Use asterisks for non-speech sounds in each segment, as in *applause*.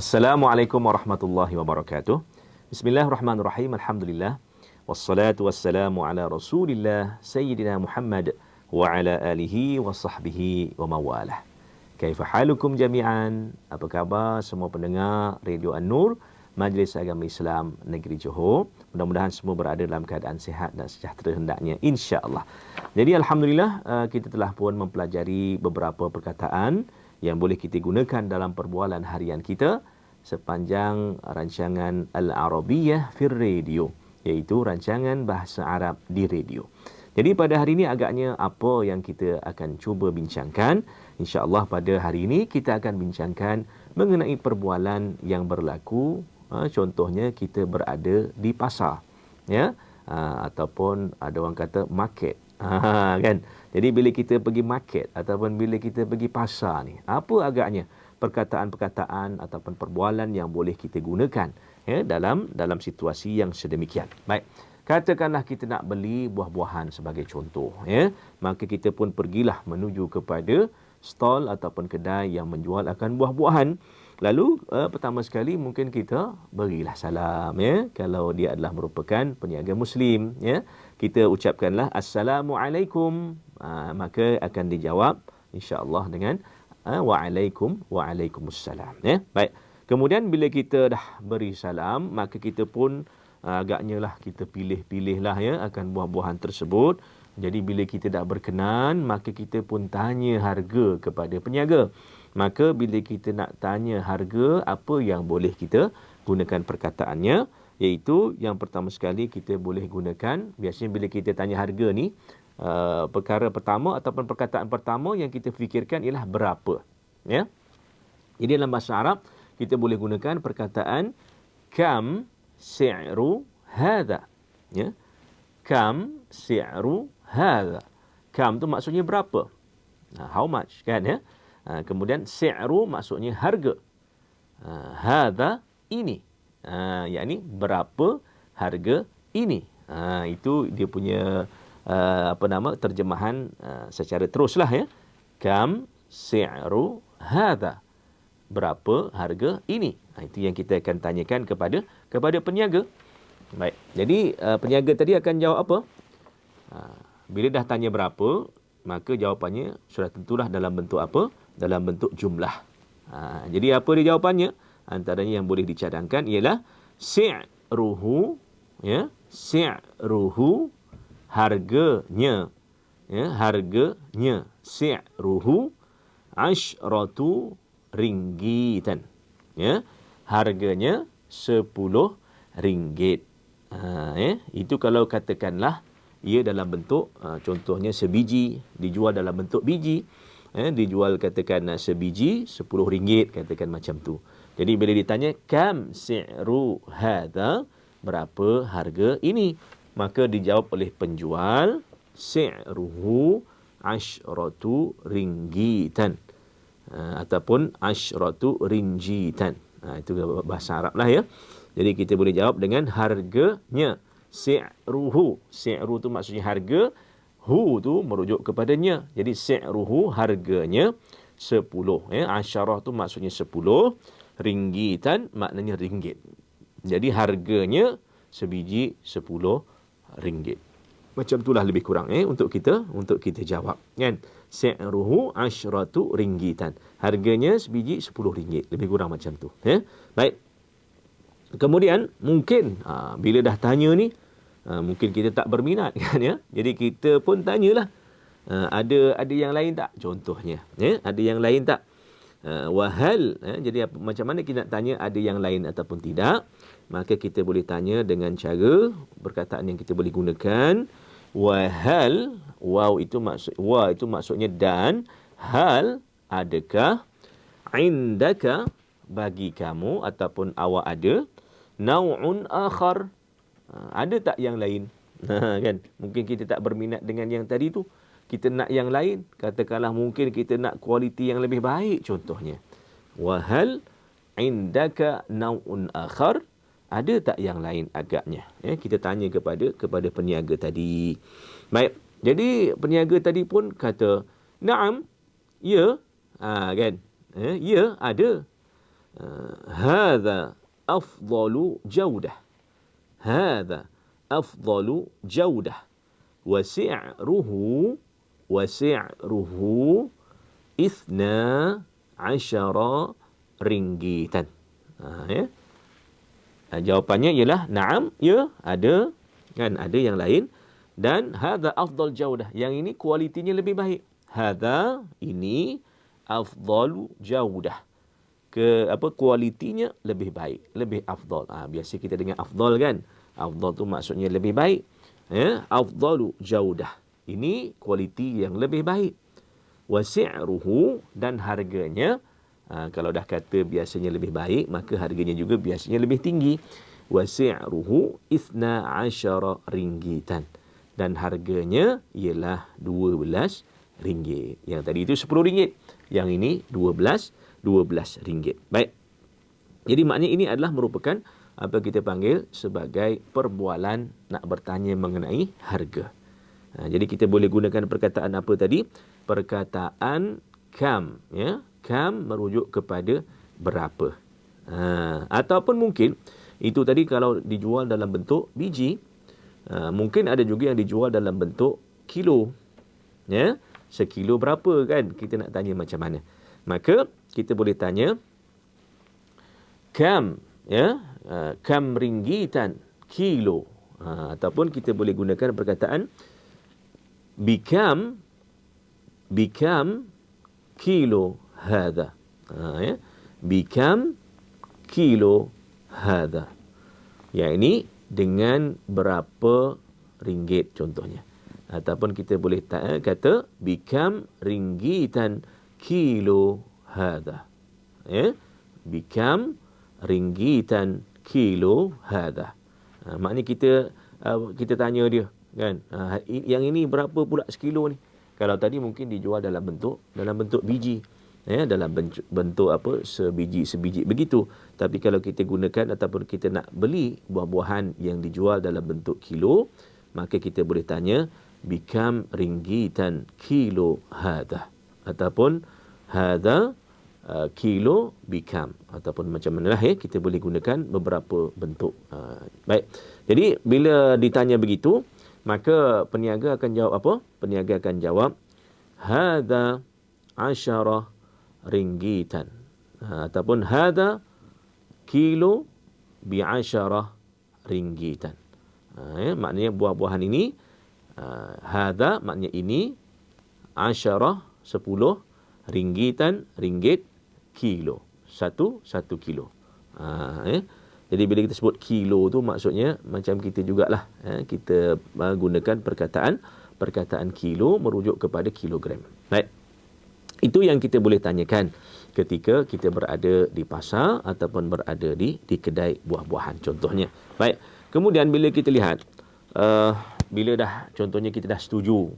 Assalamualaikum warahmatullahi wabarakatuh. Bismillahirrahmanirrahim. Alhamdulillah. Wassalatu wassalamu ala Rasulillah Sayyidina Muhammad wa ala alihi wa sahbihi wa mawalah. Kaifa halukum jami'an? Apa khabar semua pendengar Radio An-Nur, Majlis Agama Islam Negeri Johor? Mudah-mudahan semua berada dalam keadaan sihat dan sejahtera hendaknya insya-Allah. Jadi alhamdulillah uh, kita telah pun mempelajari beberapa perkataan yang boleh kita gunakan dalam perbualan harian kita sepanjang rancangan Al-Arabiyah fir Radio iaitu rancangan bahasa Arab di radio. Jadi pada hari ini agaknya apa yang kita akan cuba bincangkan? Insya-Allah pada hari ini kita akan bincangkan mengenai perbualan yang berlaku ha, contohnya kita berada di pasar ya ha, ataupun ada orang kata market *laughs* ha, kan jadi bila kita pergi market ataupun bila kita pergi pasar ni, apa agaknya perkataan-perkataan ataupun perbualan yang boleh kita gunakan ya dalam dalam situasi yang sedemikian. Baik. Katakanlah kita nak beli buah-buahan sebagai contoh ya, maka kita pun pergilah menuju kepada stall ataupun kedai yang menjual akan buah-buahan. Lalu uh, pertama sekali mungkin kita berilah salam ya kalau dia adalah merupakan peniaga muslim ya. Kita ucapkanlah assalamualaikum uh, maka akan dijawab insya-Allah dengan uh, waalaikum waalaikumsalam ya baik. Kemudian bila kita dah beri salam maka kita pun uh, agaknya lah kita pilih-pilih lah ya akan buah-buahan tersebut. Jadi bila kita dah berkenan maka kita pun tanya harga kepada peniaga. Maka bila kita nak tanya harga apa yang boleh kita gunakan perkataannya? Iaitu yang pertama sekali kita boleh gunakan biasanya bila kita tanya harga ni Uh, perkara pertama ataupun perkataan pertama yang kita fikirkan ialah berapa ya? Jadi dalam bahasa Arab kita boleh gunakan perkataan kam si'ru hadha ya? Kam si'ru hadha. Kam tu maksudnya berapa? Uh, how much kan ya? Uh, kemudian si'ru maksudnya harga. Uh, hadha ini. Uh, yakni berapa harga ini. Uh, itu dia punya uh, apa nama terjemahan uh, secara teruslah ya. Kam si'ru hadha. Berapa harga ini? Ha, itu yang kita akan tanyakan kepada kepada peniaga. Baik jadi uh, peniaga tadi akan jawab apa? Uh, bila dah tanya berapa maka jawapannya sudah tentulah dalam bentuk apa? Dalam bentuk jumlah. Uh, jadi apa dia jawapannya? Antaranya yang boleh dicadangkan ialah si'ruhu ya si'ruhu harganya ya harganya. Si'ruhu asyratu ringgitan ya. Harganya 10 ringgit. Ha, ya. Itu kalau katakanlah ia dalam bentuk ha, contohnya sebiji dijual dalam bentuk biji ya, dijual katakan sebiji 10 ringgit katakan macam tu. Jadi bila ditanya kam si'ru hadha? Berapa harga ini maka dijawab oleh penjual si'ruhu asyratu ringgitan uh, ataupun asyratu rinjitan. Uh, itu bahasa Arab lah ya. Jadi kita boleh jawab dengan harganya. Si'ruhu. Si'ru tu maksudnya harga. Hu tu merujuk kepadanya. Jadi si'ruhu harganya 10 ya. Asyarah tu maksudnya 10 ringgitan maknanya ringgit. Jadi harganya sebiji 10 ringgit. Macam itulah lebih kurang eh untuk kita untuk kita jawab kan. Sa'ruhu asyratu ringgitan. Harganya sebiji 10 ringgit. Lebih kurang macam tu eh. Baik. Kemudian mungkin ha, bila dah tanya ni ha, mungkin kita tak berminat *laughs* kan ya. Jadi kita pun tanyalah ha, ada ada yang lain tak contohnya ya. Ada yang lain tak? Ha, wahal eh, jadi apa, macam mana kita nak tanya ada yang lain ataupun tidak? Maka kita boleh tanya dengan cara perkataan yang kita boleh gunakan. Wahal wow itu maksud wa itu maksudnya dan. Hal adakah? Indaka bagi kamu ataupun awak ada. Nau'un akhar. Ha, ada tak yang lain? *laughs* Ha, kan? Mungkin kita tak berminat dengan yang tadi tu. Kita nak yang lain. Katakanlah mungkin kita nak kualiti yang lebih baik contohnya. Wahal indaka nau'un akhar ada tak yang lain agaknya? Ya kita tanya kepada kepada peniaga tadi. Baik jadi peniaga tadi pun kata na'am ya. Ha kan? Eh, ya ada. Ha, Hadza afdalu jawdah. Hadza afdalu jawdah. Wa si'ruhu wa si'ruhu isna 'ashara ringgitan ha ya? Ha, jawapannya ialah naam ya ada kan ada yang lain. Dan hadza afdal jaudah yang ini kualitinya lebih baik. Hadza ini afdalu jaudah ke apa kualitinya lebih baik lebih afdal. Ha, biasa kita dengar afdal kan? Afdal tu maksudnya lebih baik. Ya afdalu jaudah ini kualiti yang lebih baik. Wasi'ruhu dan harganya Ha, kalau dah kata biasanya lebih baik, maka harganya juga biasanya lebih tinggi. Wasi'ruhu isna asyara ringgitan. Dan harganya ialah 12 ringgit. Yang tadi itu 10 ringgit. Yang ini 12, 12 ringgit. Baik. Jadi maknanya ini adalah merupakan apa kita panggil sebagai perbualan nak bertanya mengenai harga. Ha, jadi kita boleh gunakan perkataan apa tadi? Perkataan kam. Ya? Kam merujuk kepada berapa. Ha, ataupun mungkin itu tadi kalau dijual dalam bentuk biji, ha, mungkin ada juga yang dijual dalam bentuk kilo. Ya, sekilo berapa kan? Kita nak tanya macam mana. Maka kita boleh tanya kam ya, ha, kam ringgitan kilo. Ha, ataupun kita boleh gunakan perkataan bikam bikam kilo هذا ya bikam kilo hada yakni dengan berapa ringgit contohnya ataupun kita boleh ta- kata bikam ringgitan kilo hada ya bikam ringgitan kilo hada ha, maknanya kita uh, kita tanya dia kan uh, yang ini berapa pula sekilo ni kalau tadi mungkin dijual dalam bentuk dalam bentuk biji ya dalam bentuk, apa sebiji sebiji begitu. Tapi kalau kita gunakan ataupun kita nak beli buah-buahan yang dijual dalam bentuk kilo maka kita boleh tanya bikam ringgitan kilo hada? Ataupun hada uh, kilo bikam. Ataupun macam mana lah ya kita boleh gunakan beberapa bentuk uh, baik. Jadi bila ditanya begitu maka peniaga akan jawab apa? Peniaga akan jawab hada asyarah ringgitan. Ha, ataupun hada kilo bi'asyarah ringgitan. Ha, ya, maknanya buah-buahan ini ha, hada maknanya ini asyarah sepuluh ringgitan ringgit kilo. Satu satu kilo. Ha, ya. jadi bila kita sebut kilo tu maksudnya macam kita jugalah ya, kita uh, gunakan perkataan perkataan kilo merujuk kepada kilogram. Baik itu yang kita boleh tanyakan ketika kita berada di pasar ataupun berada di di kedai buah-buahan contohnya. Baik. Kemudian bila kita lihat uh, bila dah contohnya kita dah setuju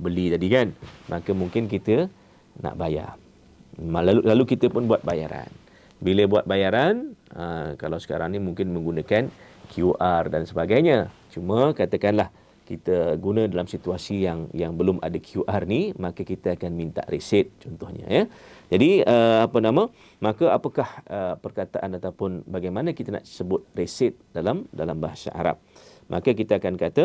beli tadi kan, maka mungkin kita nak bayar. Lalu lalu kita pun buat bayaran. Bila buat bayaran, uh, kalau sekarang ni mungkin menggunakan QR dan sebagainya. Cuma katakanlah kita guna dalam situasi yang yang belum ada QR ni maka kita akan minta resit contohnya ya. Jadi uh, apa nama? Maka apakah uh, perkataan ataupun bagaimana kita nak sebut resit dalam dalam bahasa Arab? Maka kita akan kata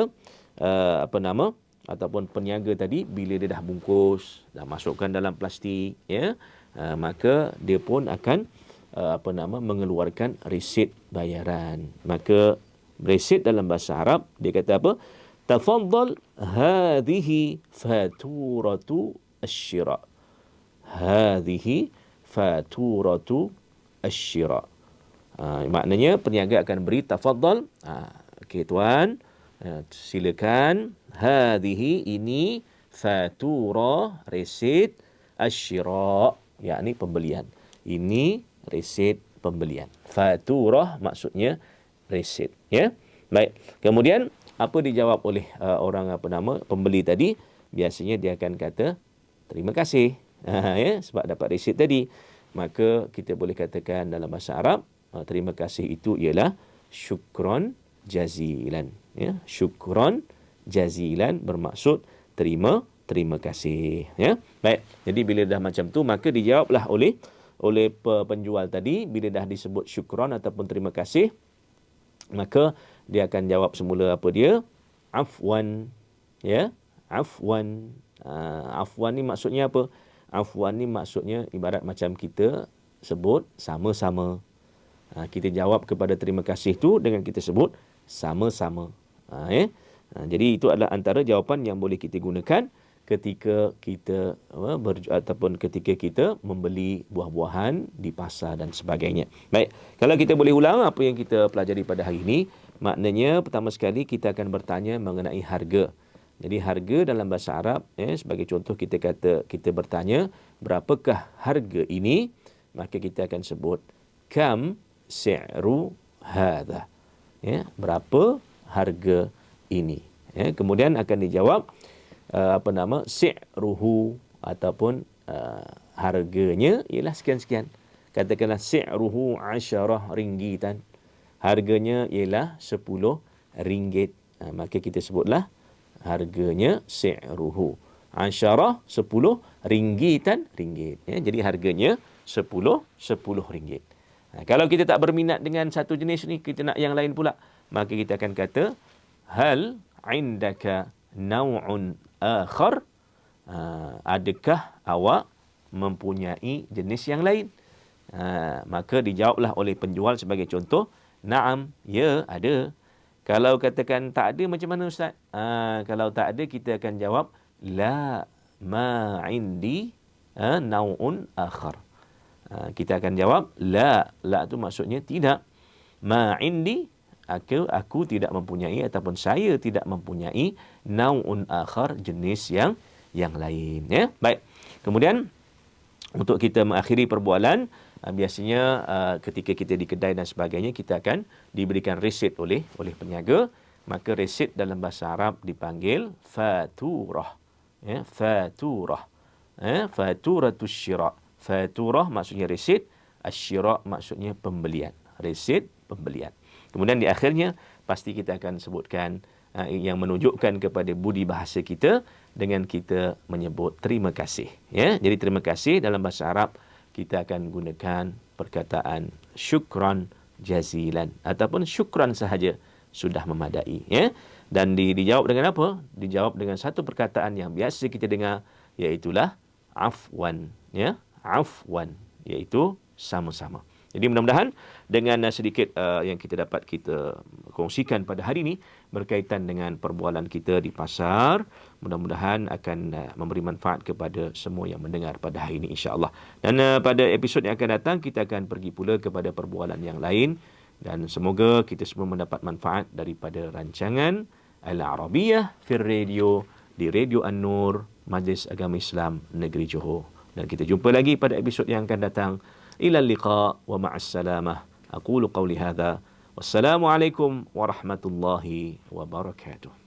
uh, apa nama? ataupun peniaga tadi bila dia dah bungkus dah masukkan dalam plastik ya uh, maka dia pun akan uh, apa nama mengeluarkan resit bayaran maka resit dalam bahasa Arab dia kata apa تفضل هذه فاتورة الشراء هذه فاتورة الشراء Ha, maknanya peniaga akan beri tafadhal. Ha, okey tuan, ha, silakan. Hadhihi ini fatura resit asyira, yakni pembelian. Ini resit pembelian. Faturah maksudnya resit, ya. Baik. Kemudian apa dijawab oleh uh, orang apa nama pembeli tadi? Biasanya dia akan kata terima kasih. *laughs* Ha, ya sebab dapat resit tadi. Maka kita boleh katakan dalam bahasa Arab uh, terima kasih itu ialah syukron jazilan. Ya syukron jazilan bermaksud terima terima kasih. Ya baik. Jadi bila dah macam tu maka dijawablah oleh oleh penjual tadi. Bila dah disebut syukran ataupun terima kasih maka dia akan jawab semula apa dia? Afwan. Ya? Afwan. Uh, afwan ni maksudnya apa? Afwan ni maksudnya ibarat macam kita sebut sama-sama. Uh, kita jawab kepada terima kasih tu dengan kita sebut sama-sama. Uh, ya? Uh, jadi itu adalah antara jawapan yang boleh kita gunakan ketika kita apa, ber, ataupun ketika kita membeli buah-buahan di pasar dan sebagainya. Baik, kalau kita boleh ulang apa yang kita pelajari pada hari ini, maknanya pertama sekali kita akan bertanya mengenai harga. Jadi harga dalam bahasa Arab, ya, sebagai contoh kita kata kita bertanya berapakah harga ini, maka kita akan sebut kam si'ru hadha. Ya, berapa harga ini? Ya, kemudian akan dijawab uh, apa nama si'ruhu ataupun uh, harganya ialah sekian-sekian. Katakanlah si'ruhu asyarah ringgitan. Harganya ialah 10 ringgit. Uh, maka kita sebutlah harganya si'ruhu. Asyarah 10 ringgitan ringgit. Ya, jadi harganya 10 10 ringgit. Ha, kalau kita tak berminat dengan satu jenis ni, kita nak yang lain pula. Maka kita akan kata, hal indaka naw'un akhar uh, adakah awak mempunyai jenis yang lain? Uh, maka dijawablah oleh penjual sebagai contoh na'am ya ada. Kalau katakan tak ada macam mana ustaz? Kalau tak ada kita akan jawab la ma indi naun akhar. Kita akan jawab la. La tu maksudnya tidak. Ma indi aku aku tidak mempunyai ataupun saya tidak mempunyai naun akhar jenis yang yang lain ya. Baik. Kemudian untuk kita mengakhiri perbualan uh, biasanya uh, ketika kita di kedai dan sebagainya kita akan diberikan resit oleh oleh peniaga. Maka resit dalam bahasa Arab dipanggil faturah ya. Faturah ya. Faturatus syira faturah maksudnya resit asyira maksudnya pembelian. Resit pembelian Kemudian di akhirnya pasti kita akan sebutkan uh, yang menunjukkan kepada budi bahasa kita dengan kita menyebut terima kasih. Ya, jadi terima kasih dalam bahasa Arab kita akan gunakan perkataan syukran jazilan ataupun syukran sahaja sudah memadai. Ya, dan di, dijawab dengan apa? Dijawab dengan satu perkataan yang biasa kita dengar iaitulah afwan. Ya, afwan iaitu sama-sama. Jadi mudah-mudahan dengan uh, sedikit uh, yang kita dapat kita kongsikan pada hari ini berkaitan dengan perbualan kita di pasar, mudah-mudahan akan uh, memberi manfaat kepada semua yang mendengar pada hari ini insya-Allah. Dan uh, pada episod yang akan datang kita akan pergi pula kepada perbualan yang lain dan semoga kita semua mendapat manfaat daripada rancangan Al-Arabiyah Fir Radio di Radio An-Nur Majlis Agama Islam Negeri Johor. Dan kita jumpa lagi pada episod yang akan datang. إلى اللقاء ومع السلامة. أقول قولي هذا والسلام عليكم ورحمة الله وبركاته.